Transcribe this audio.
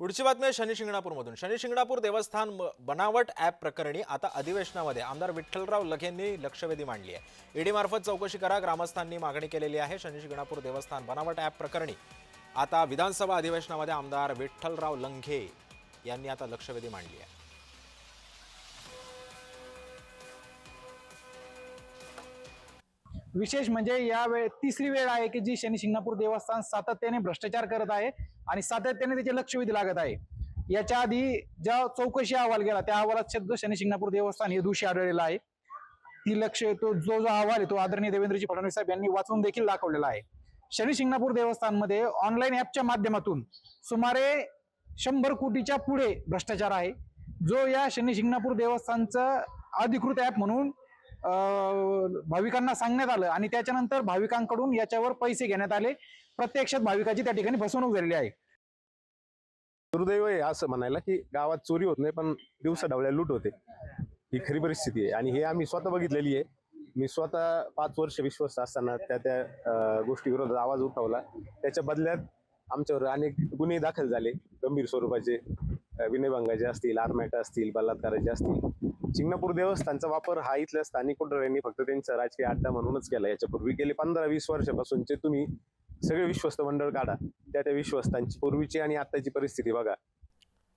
पुढची बातमी आहे शनी शिंगणापूरमधून. शनी शिंगणापूर देवस्थान बनावट ॲप प्रकरणी आता अधिवेशनामध्ये आमदार विठ्ठलराव लखेंनी लक्षवेधी मांडली आहे. ईडीमार्फत चौकशी करा ग्रामस्थांनी मागणी केलेली आहे. शनी शिंगणापूर देवस्थान बनावट ॲप प्रकरणी आता विधानसभा अधिवेशनामध्ये आमदार विठ्ठलराव लंघे यांनी आता लक्षवेधी मांडली आहे. विशेष म्हणजे या वेळ तिसरी वेळ आहे की जी शनी शिंगणापूर देवस्थान सातत्याने भ्रष्टाचार करत आहे आणि सातत्याने त्याचे लक्षवेधी लागत आहे. याच्या आधी ज्या चौकशी अहवाल गेला त्या अहवालात शब्द शनी शिंगणापूर देवस्थान हे दोषी आढळलेला आहे. ती लक्ष तो जो जो अहवाल आहे तो आदरणीय देवेंद्रजी फडणवीस साहेब यांनी वाचून देखील दाखवलेला आहे. शनी शिंगणापूर देवस्थानमध्ये ऑनलाईन ऍपच्या माध्यमातून सुमारे शंभर कोटीच्या पुढे भ्रष्टाचार आहे. जो या शनी शिंगणापूर देवस्थानचं अधिकृत ऍप म्हणून भाविकांना सांगण्यात आलं आणि त्याच्यानंतर भाविकांकडून याच्यावर पैसे घेण्यात आले. प्रत्यक्षात भाविकाची त्या ठिकाणी फसवणूक झालेली आहे. दुर्दैव आहे असं म्हणायला की गावात चोरी होत नाही पण दिवसा ढवळ्या लूट होते. ही खरी परिस्थिती आहे आणि हे आम्ही स्वतः बघितलेली आहे. मी स्वतः पाच वर्ष विश्वस्त असताना त्या त्या गोष्टी गोष्टीविरोधात आवाज उठवला. त्याच्या बदल्यात आमच्यावर अनेक गुन्हे दाखल झाले गंभीर स्वरूपाचे. विनयभंगाचे असतील आरमॅटा असतील बलात्काराचे असतील चिंगणापूर देवस्थानचा वापर हा इथल्या स्थानिक कुटुंबांनी फक्त त्यांचा राजकीय अड्डा म्हणूनच केला. याच्यापूर्वी गेले पंधरा वीस वर्षापासूनचे तुम्ही सगळे विश्वस्त मंडळ काढा त्या त्या विश्वस्तांची पूर्वीची आणि आत्ताची परिस्थिती बघा.